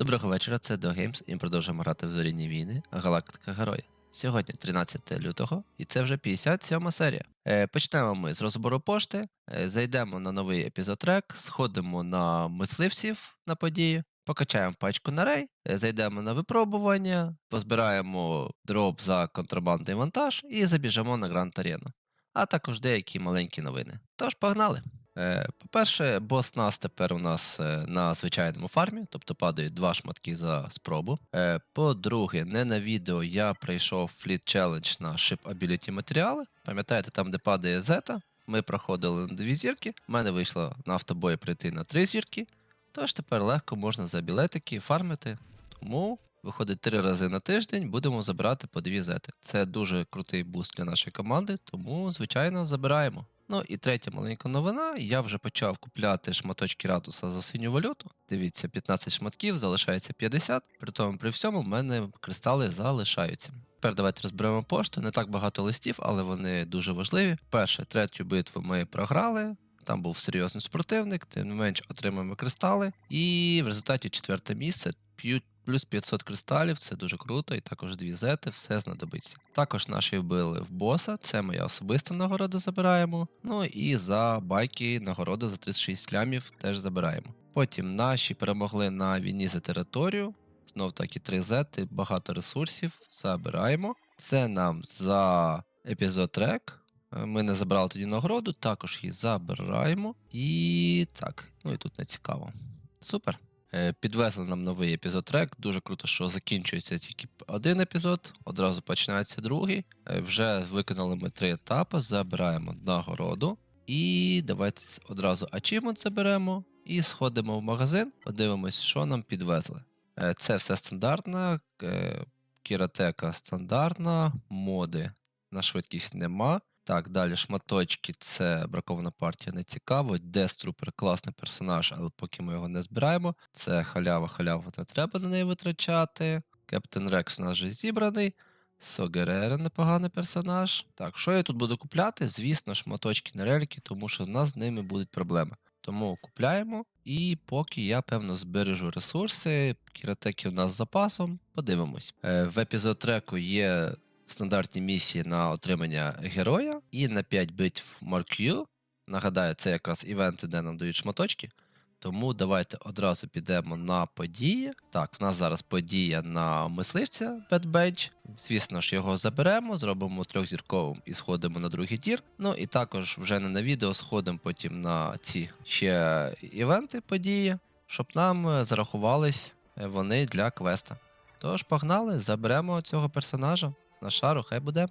Доброго вечора, це Games, і ми продовжуємо грати в зорінні війни Галактика Герої. Сьогодні 13 лютого, і це вже 57 серія. Е, почнемо ми з розбору пошти, е, зайдемо на новий епізод трек, сходимо на мисливців на події, покачаємо пачку на рей, е, зайдемо на випробування, позбираємо дроп за контрабандний вантаж і забіжимо на Гранд Арену. А також деякі маленькі новини. Тож погнали! Е, По-перше, бос нас тепер у нас е, на звичайному фармі, тобто падають два шматки за спробу. Е, По-друге, не на відео я пройшов Fleet Challenge на Ship Ability матеріали. Пам'ятаєте, там, де падає зета, ми проходили на дві зірки. У мене вийшло на автобої прийти на три зірки. Тож тепер легко можна за білетики фармити. Тому виходить три рази на тиждень, будемо забирати по дві зети. Це дуже крутий буст для нашої команди, тому, звичайно, забираємо. Ну і третя маленька новина. Я вже почав купляти шматочки радуса за синю валюту. Дивіться, 15 шматків, залишається 50. При тому при всьому в мене кристали залишаються. Тепер давайте розберемо пошту. Не так багато листів, але вони дуже важливі. Перше, третю битву ми програли. Там був серйозний супротивник, тим не менш отримаємо кристали. І в результаті четверте місце п'ють плюс 500 кристалів, це дуже круто, і також дві зети, все знадобиться. Також наші вбили в боса, це моя особиста нагорода забираємо. Ну і за байки нагороду за 36 лямів теж забираємо. Потім наші перемогли на війні за територію. Знов таки 3 зети, багато ресурсів. Забираємо. Це нам за епізод трек. Е, Ми не забрали тоді нагороду, також її забираємо. І так, ну і тут не цікаво. Супер. Е, Підвезли нам новий епізод трек. Дуже круто, що закінчується тільки один епізод, одразу починається другий. Е, Вже виконали ми три етапи, забираємо нагороду. І давайте одразу ачівмент заберемо і сходимо в магазин, подивимось, що нам підвезли. Е, Це все стандартна, кіратека стандартна, моди на швидкість нема. Так, далі шматочки це бракована партія не цікаво. Деструпер класний персонаж, але поки ми його не збираємо. Це халява, халява не треба на неї витрачати. Кептен Рекс у нас вже зібраний. Согерера непоганий персонаж. Так, що я тут буду купляти? Звісно, шматочки на рельки, тому що в нас з ними будуть проблеми. Тому купляємо. І поки я, певно, збережу ресурси, кіратеки у нас з запасом, подивимось. Е, в епізод треку є стандартні місії на отримання героя і на 5 битв U. Нагадаю, це якраз івенти, де нам дають шматочки. Тому давайте одразу підемо на події. Так, в нас зараз подія на мисливця Bench. Звісно ж, його заберемо, зробимо трьохзірковим і сходимо на другий тір. Ну і також вже не на відео сходимо потім на ці ще івенти події, щоб нам е, зарахувались е, вони для квеста. Тож погнали, заберемо цього персонажа на шару, хай буде.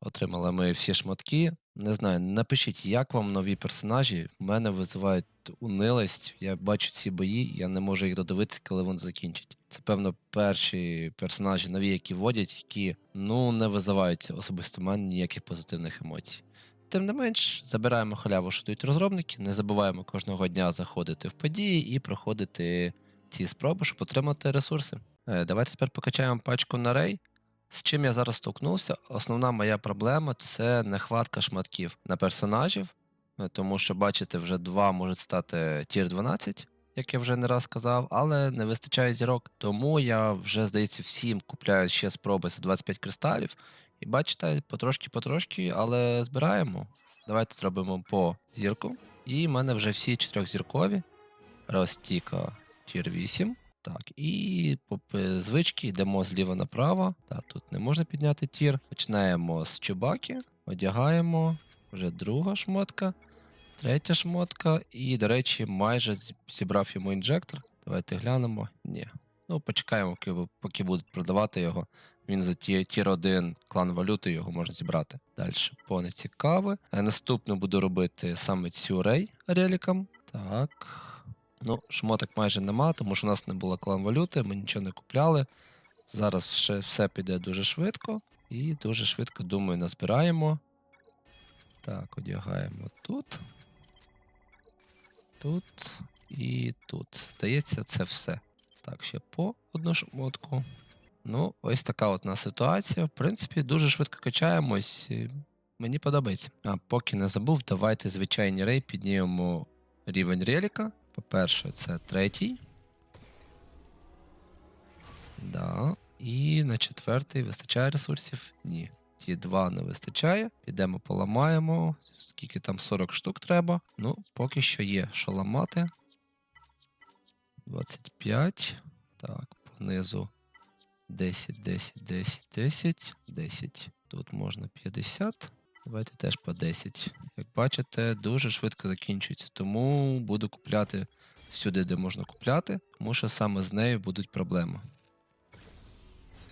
Отримали ми всі шматки. Не знаю, напишіть, як вам нові персонажі. В мене визивають унилость. Я бачу ці бої, я не можу їх додивитися, коли вони закінчать. Це, певно, перші персонажі нові, які вводять, які ну не визивають особисто мене ніяких позитивних емоцій. Тим не менш, забираємо халяву, що дають розробники, не забуваємо кожного дня заходити в події і проходити ці спроби, щоб отримати ресурси. Е, Давайте тепер покачаємо пачку на рей. З чим я зараз столкнувся? Основна моя проблема це нехватка шматків на персонажів, е, тому що, бачите, вже два можуть стати тір 12, як я вже не раз казав, але не вистачає зірок. Тому я вже, здається, всім купляю ще спроби за 25 кристалів. І бачите, потрошки-потрошки, але збираємо. Давайте зробимо по зірку. І в мене вже всі чотирьохзіркові. Ростіка тір 8. Так, і по звички йдемо зліва направо. Так, тут не можна підняти тір. Починаємо з чубаки, одягаємо. Вже друга шмотка, третя шмотка. І, до речі, майже зібрав йому інжектор. Давайте глянемо. Ні. Ну, почекаємо, поки, поки будуть продавати його. Він за ті, тір 1 клан валюти його можна зібрати. Далі поне цікаве. Е, буду робити саме цю рей реліком. Так. Ну, шмоток майже нема, тому що у нас не було клан валюти, ми нічого не купляли. Зараз ще все піде дуже швидко. І дуже швидко, думаю, назбираємо. Так, одягаємо тут. Тут і тут. Здається, це все. Так, ще по одну шмотку. Ну, ось така от нас ситуація. В принципі, дуже швидко качаємось. Мені подобається. А поки не забув, давайте звичайні рей піднімемо рівень реліка. По-перше, це третій. Да. І на четвертий вистачає ресурсів? Ні. Ті два не вистачає. Підемо поламаємо. Скільки там 40 штук треба. Ну, поки що є що ламати. 25. Так, понизу 10, 10, 10, 10, 10. Тут можна 50. Давайте теж по 10. Як бачите, дуже швидко закінчується. Тому буду купляти всюди, де можна купляти, тому що саме з нею будуть проблеми.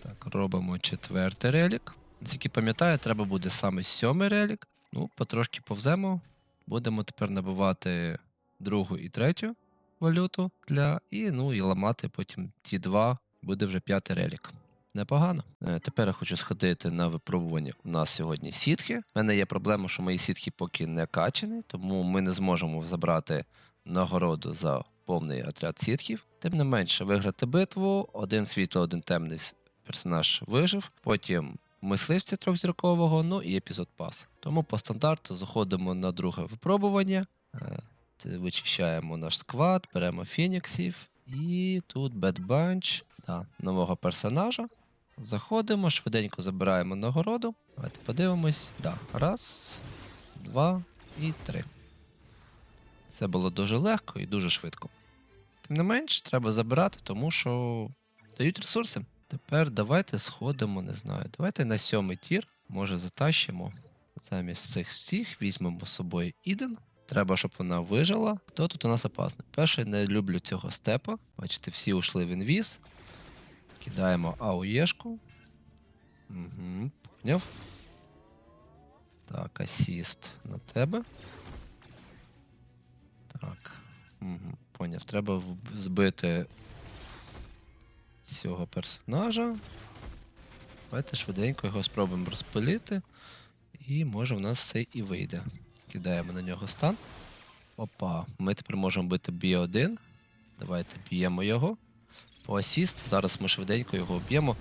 Так, робимо четвертий релік. Наскільки пам'ятаю, треба буде саме сьомий релік. Ну, потрошки повземо. Будемо тепер набивати другу і третю валюту для. І ну і ламати потім ті два. Буде вже п'ятий релік. Непогано. Е, Тепер я хочу сходити на випробування. У нас сьогодні сітки. У мене є проблема, що мої сітки поки не качані, тому ми не зможемо забрати нагороду за повний отряд сітків. Тим не менше, виграти битву, один світло, один темний персонаж вижив. Потім мисливця трьохзіркового, ну і епізод пас. Тому по стандарту заходимо на друге випробування. Е, Вичищаємо наш сквад, беремо фініксів. І тут Bunch, да, нового персонажа. Заходимо, швиденько забираємо нагороду. Давайте подивимось. Да. Раз, два і три. Це було дуже легко і дуже швидко. Тим не менш, треба забирати, тому що дають ресурси. Тепер давайте сходимо, не знаю. Давайте на сьомий тір, може, затащимо. Замість цих всіх візьмемо з собою Іден. Треба, щоб вона вижила. Хто тут у нас опасний? Перший не люблю цього степа. Бачите, всі ушли в інвіз. Кидаємо АОЄшку. Угу, поняв. Так, асіст на тебе. Так. Угу, поняв. Треба збити цього персонажа. Давайте швиденько його спробуємо розпилити. І може в нас все і вийде. Кидаємо на нього стан. Опа, ми тепер можемо бити бі 1 Давайте б'ємо його. По асіст. Зараз ми швиденько його б'ємо.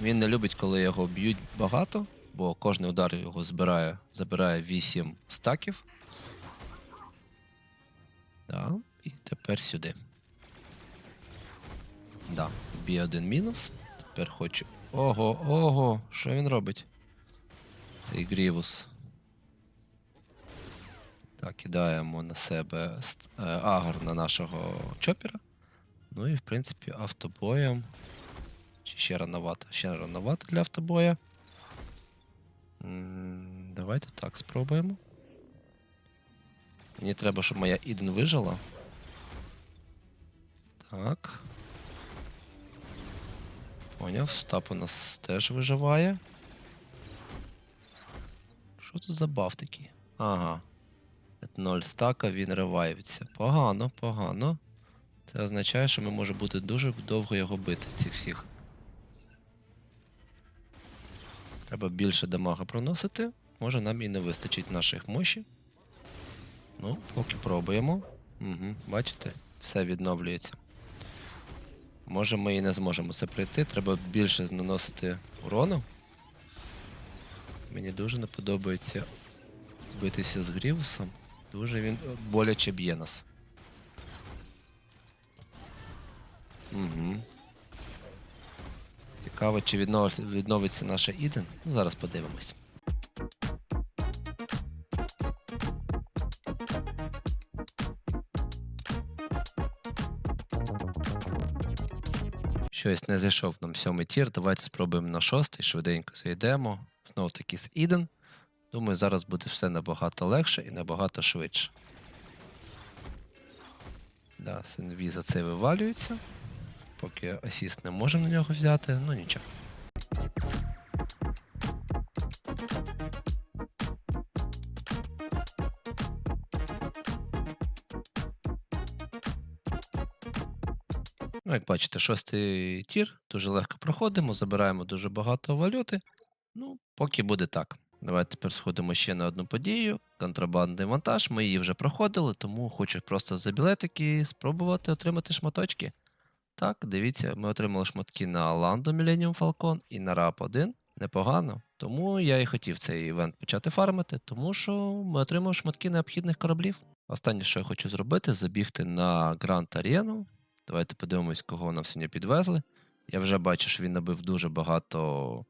Він не любить, коли його б'ють багато, бо кожний удар його збирає, забирає 8 стаків. Да, і тепер сюди. Да, бі 1 мінус. Тепер хочу. Ого, ого, що він робить? Цей Грівус. Так, кидаємо на себе е, агр на нашого чопера. Ну і в принципі автобоєм. Чи ще рановато? Ще рановато для автобоя. Давайте так спробуємо. Мені треба, щоб моя Іден вижила. Так. Поняв, Стап у нас теж виживає. Що тут за баф такий? Ага. 0 стака, він ревайвиться. Погано, погано. Це означає, що ми може бути дуже довго його бити, цих всіх. Треба більше дамага проносити. може нам і не вистачить наших муші. Ну, поки пробуємо. Угу, бачите, все відновлюється. Може ми і не зможемо це пройти, треба більше наносити урону. Мені дуже не подобається битися з Грівусом. Дуже він боляче б'є нас. Угу. Цікаво, чи відновиться, наша Іден. Ну, зараз подивимось. Щось не зайшов нам сьомий тір. Давайте спробуємо на шостий, швиденько зайдемо. Знову таки з Іден. Думаю, зараз буде все набагато легше і набагато швидше. Да, Сенві за це вивалюється. Поки асіст не можемо на нього взяти, ну нічого. Ну, як бачите, шостий тір, дуже легко проходимо, забираємо дуже багато валюти. Ну, поки буде так. Давайте тепер сходимо ще на одну подію. Контрабандний вантаж. Ми її вже проходили, тому хочу просто за білетики спробувати отримати шматочки. Так, дивіться, ми отримали шматки на Lando Millennium Falcon і на RAP 1. Непогано. Тому я і хотів цей івент почати фармити, тому що ми отримали шматки необхідних кораблів. Останнє, що я хочу зробити, забігти на Grand Arena. Давайте подивимось, кого нам сьогодні підвезли. Я вже бачу, що він набив дуже багато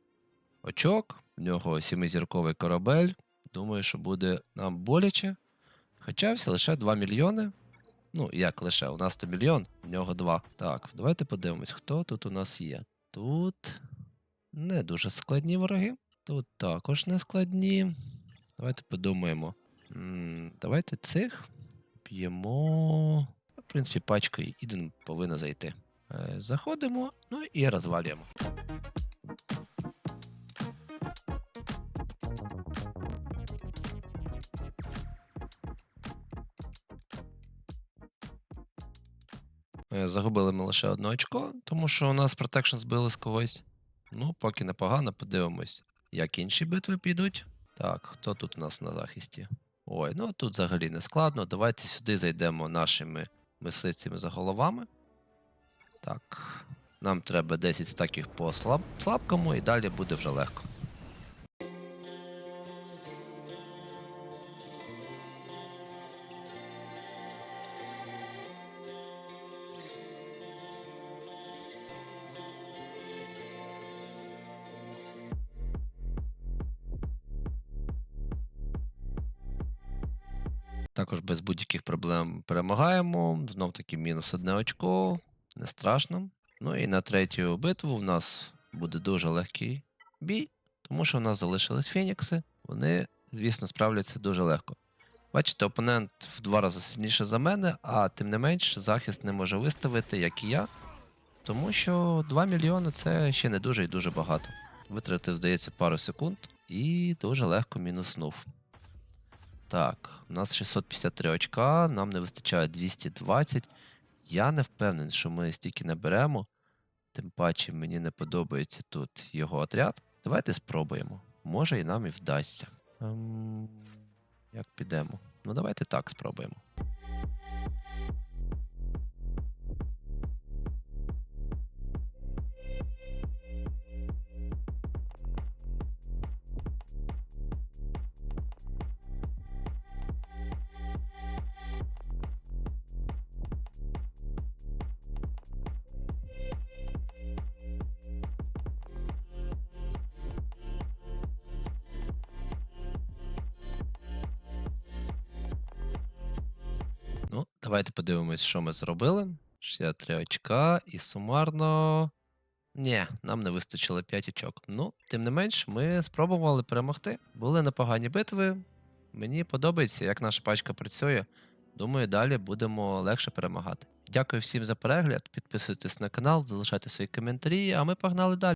очок. В нього сімизірковий корабель. Думаю, що буде нам боляче. Хоча все лише 2 мільйони. Ну, як лише, у нас то мільйон, в нього 2. Так, давайте подивимось, хто тут у нас є. Тут не дуже складні вороги. Тут також не складні. Давайте подумаємо. Давайте цих б'ємо. В принципі, пачка Іден повинна зайти. Е, Заходимо, ну і розвалюємо. Загубили ми лише одне очко, тому що у нас протекшн збили з когось. Ну, поки непогано, подивимось, як інші битви підуть. Так, хто тут у нас на захисті? Ой, ну тут взагалі не складно. Давайте сюди зайдемо нашими мисливцями за головами. Так. Нам треба 10 стаків по слаб... слабкому і далі буде вже легко. Також без будь-яких проблем перемагаємо. Знов таки мінус одне очко. Не страшно. Ну і на третю битву в нас буде дуже легкий бій, тому що в нас залишились фенікси. Вони, звісно, справляться дуже легко. Бачите, опонент в два рази сильніше за мене, а тим не менш захист не може виставити, як і я. Тому що 2 мільйони це ще не дуже і дуже багато. Витратив, здається, пару секунд і дуже легко мінуснув. Так, у нас 653 очка, нам не вистачає 220. Я не впевнений, що ми стільки наберемо. Тим паче мені не подобається тут його отряд. Давайте спробуємо. Може і нам і вдасться. Ем, як підемо? Ну, давайте так спробуємо. Ну, давайте подивимось, що ми зробили. 63 очка і сумарно. Ні, нам не вистачило 5 очок. Ну, тим не менш, ми спробували перемогти. Були непогані битви. Мені подобається, як наша пачка працює. Думаю, далі будемо легше перемагати. Дякую всім за перегляд. Підписуйтесь на канал, залишайте свої коментарі, а ми погнали далі.